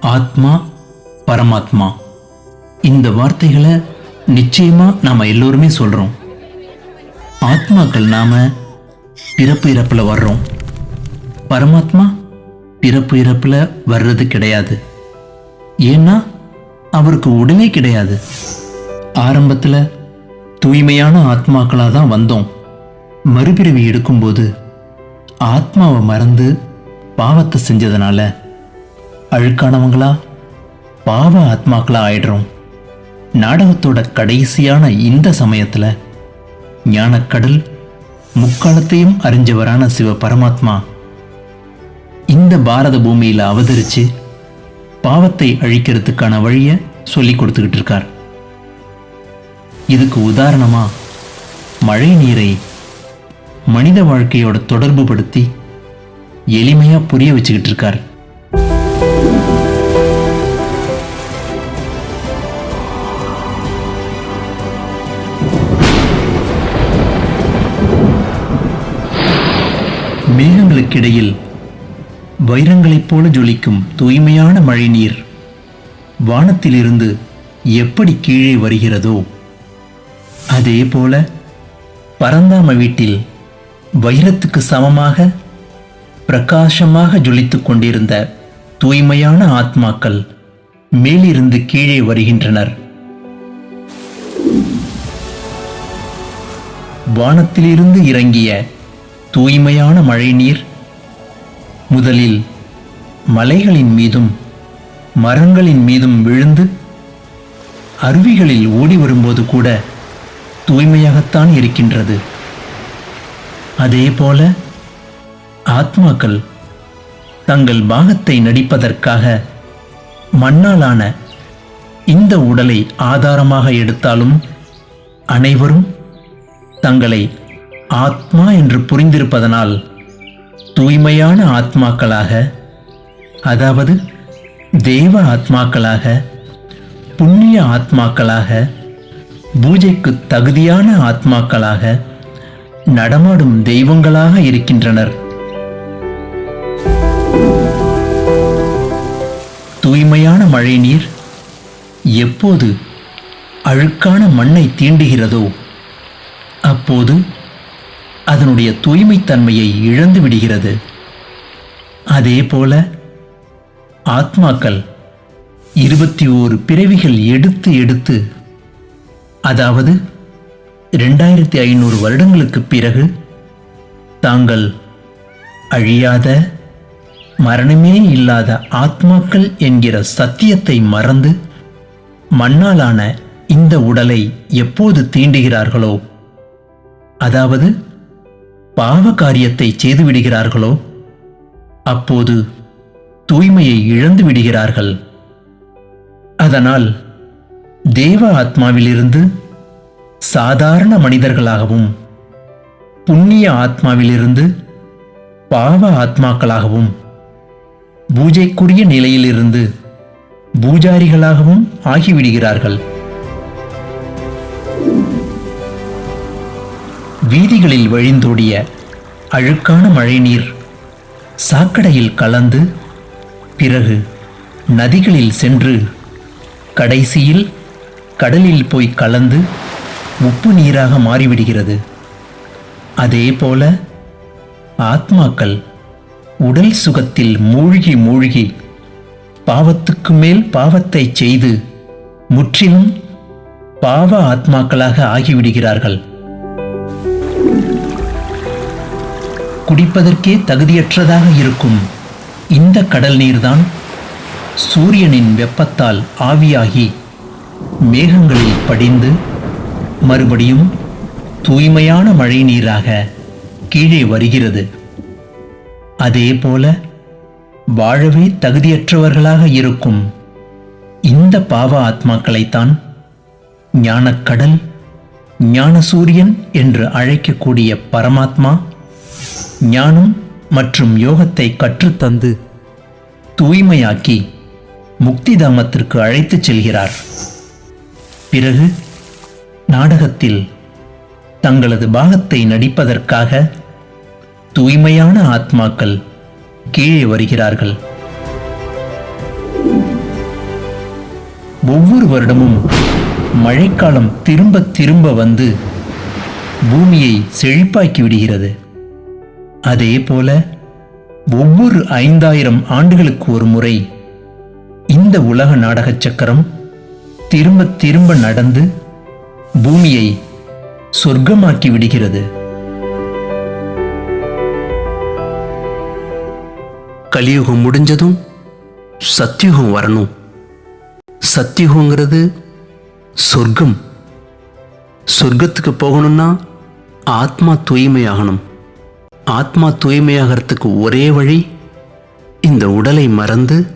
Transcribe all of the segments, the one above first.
ஆத்மா பரமாத்மா. இந்த வார்த்தைகளை நிச்சயமா நாம எல்லோருமே சொல்றோம். ஆத்மாக்கள் நாம பிறப்பு இறப்புல வர்றோம். பரமாத்மா பிறப்பு இறப்புல வர்றது கிடையாது. ஏன்னா அவருக்கு உடலே கிடையாது. ஆரம்பத்தில் தூய்மையான ஆத்மாக்களாக தான் வந்தோம். மறுபிறவி எடுக்கும்போது ஆத்மாவை மறந்து பாவத்தை செஞ்சதுனால அழுக்கானவங்களா? பாவ ஆத்மாக்களா ஆயிடுறோம். நாடகத்தோட கடைசியான இந்த சமயத்தில் ஞானக்கடல் முக்காலத்தையும் அறிஞ்சவரான சிவ பரமாத்மா இந்த பாரத பூமியில் அவதரித்து பாவத்தை அழிக்கிறதுக்கான வழியை சொல்லி கொடுத்துக்கிட்டு இருக்கார். இதுக்கு உதாரணமா மழை நீரை மனித வாழ்க்கையோட தொடர்பு படுத்தி எளிமையாக புரிய வச்சுக்கிட்டு இருக்கார். மேகங்களுக்கிடையில் வைரங்களைப் போல ஜொலிக்கும் தூய்மையான மழைநீர் வானத்திலிருந்து எப்படி கீழே வருகிறதோ அதே போல பரந்தாம வீட்டில் வைரத்துக்கு சமமாக பிரகாசமாக ஜொலித்துக் கொண்டிருந்த தூய்மையான ஆத்மாக்கள் மேலிருந்து கீழே வருகின்றனர். வானத்திலிருந்து இறங்கிய தூய்மையான மழைநீர் முதலில் மலைகளின் மீதும் மரங்களின் மீதும் விழுந்து அருவிகளில் ஓடி வரும்போது கூட தூய்மையாகத்தான் இருக்கின்றது. அதே போல ஆத்மாக்கள் தங்கள் பாகத்தை நடிப்பதற்காக மண்ணாலான இந்த உடலை ஆதாரமாக எடுத்தாலும் அனைவரும் தங்களை ஆத்மா என்று புரிந்திருப்பதனால் தூய்மையான ஆத்மாக்களாக அதாவது தெய்வ ஆத்மாக்களாக புண்ணிய ஆத்மாக்களாக பூஜைக்கு தகுதியான ஆத்மாக்களாக நடமாடும் தெய்வங்களாக இருக்கின்றனர். தூய்மையான மழைநீர் எப்போது அழுக்கான மண்ணை தீண்டுகிறதோ அப்போது அதனுடைய தூய்மைத்தன்மையை இழந்து விடுகிறது. அதே போல ஆத்மாக்கள் இருபத்தி ஓரு பிறவிகள் எடுத்து எடுத்து அதாவது ரெண்டாயிரத்தி ஐநூறு வருடங்களுக்கு பிறகு தாங்கள் அழியாத மரணமே இல்லாத ஆத்மாக்கள் என்கிற சத்தியத்தை மறந்து மண்ணாலான இந்த உடலை எப்போது தீண்டுகிறார்களோ அதாவது பாவ காரியத்தை செய்து விடுகிறார்களோ அப்போது தூய்மையை இழந்து விடுகிறார்கள் அதனால் தேவ ஆத்மாவிலிருந்து சாதாரண மனிதர்களாகவும் புண்ணிய ஆத்மாவிலிருந்து பாவ ஆத்மாக்களாகவும் பூஜைக்குரிய நிலையிலிருந்து பூஜாரிகளாகவும் ஆகிவிடுகிறார்கள். வீதிகளில் வழிந்தோடிய அழுக்கான மழைநீர் சாக்கடையில் கலந்து பிறகு நதிகளில் சென்று கடைசியில் கடலில் போய் கலந்து உப்பு நீராக மாறிவிடுகிறது. அதே போல ஆத்மாக்கள் உடல் சுகத்தில் மூழ்கி மூழ்கி பாவத்துக்கு மேல் பாவத்தை செய்து முற்றிலும் பாவ ஆத்மாக்களாக ஆகிவிடுகிறார்கள். குடிப்பதற்கே தகுதியற்றதாக இருக்கும். இந்த கடல் நீர்தான் சூரியனின் வெப்பத்தால் ஆவியாகி மேகங்களில் படிந்து மறுபடியும் தூய்மையான மழை நீராக கீழே வருகிறது. அதே போல வாழவே தகுதியற்றவர்களாக இருக்கும். இந்த பாவ ஆத்மாக்களைத்தான் ஞானக்கடல் ஞானசூரியன் என்று அழைக்கக்கூடிய பரமாத்மா ஞானம் மற்றும் யோகத்தை கற்றுத்தந்து தூய்மையாக்கி முக்திதாமத்திற்கு அழைத்துச் செல்கிறார். பிறகு நாடகத்தில் தங்களது பாகத்தை நடிப்பதற்காக தூய்மையான ஆத்மாக்கள் கீழே வருகிறார்கள். ஒவ்வொரு வருடமும் மழைக்காலம் திரும்ப திரும்ப வந்து பூமியை செழிப்பாக்கி விடுகிறது. அதே போல ஒவ்வொரு ஐந்தாயிரம் ஆண்டுகளுக்கு ஒரு முறை இந்த உலக நாடக சக்கரம் திரும்ப திரும்ப நடந்து பூமியை சொர்க்கமாக்கி விடுகிறது. கலியுகம் முடிஞ்சதும் சத்தியுகம் வரணும். சத்தியுகங்கிறது சொர்க்கம். சொர்க்கத்துக்கு போகணும்னா ஆத்மா தூய்மையாகணும். ஆத்மா தூய்மையாகிறதுக்கு ஒரே வழி இந்த உடலை மறந்து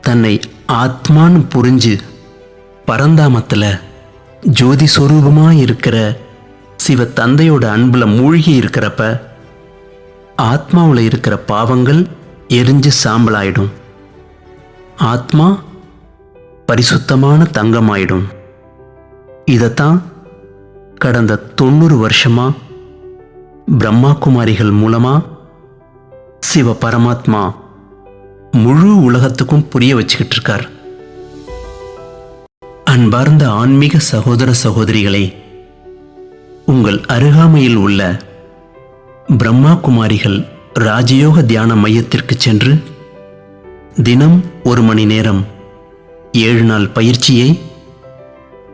தன்னை ஆத்மான்னு புரிஞ்சு பரந்தாமத்தில் ஜோதி சொரூபமாக இருக்கிற சிவ தந்தையோட அன்பில் மூழ்கி இருக்கிறப்ப ஆத்மாவில் இருக்கிற பாவங்கள் எரிஞ்சு சாம்பலாயிடும். ஆத்மா பரிசுத்தமான தங்கமாயிடும். இதைத்தான் கடந்த தொண்ணூறு வருஷமாக பிரம்மா குமாரிகள் மூலமா சிவ பரமாத்மா முழு உலகத்துக்கும் புரிய வச்சுக்கிட்டு இருக்கார். அன்பார்ந்த ஆன்மீக சகோதர சகோதரிகளே உங்கள் அருகாமையில் உள்ள பிரம்மா குமாரிகள் ராஜயோக தியான மையத்திற்கு சென்று தினம் ஒரு மணி நேரம் ஏழு நாள் பயிற்சியை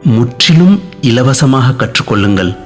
முற்றிலும் இலவசமாக கற்றுக்கொள்ளுங்கள்.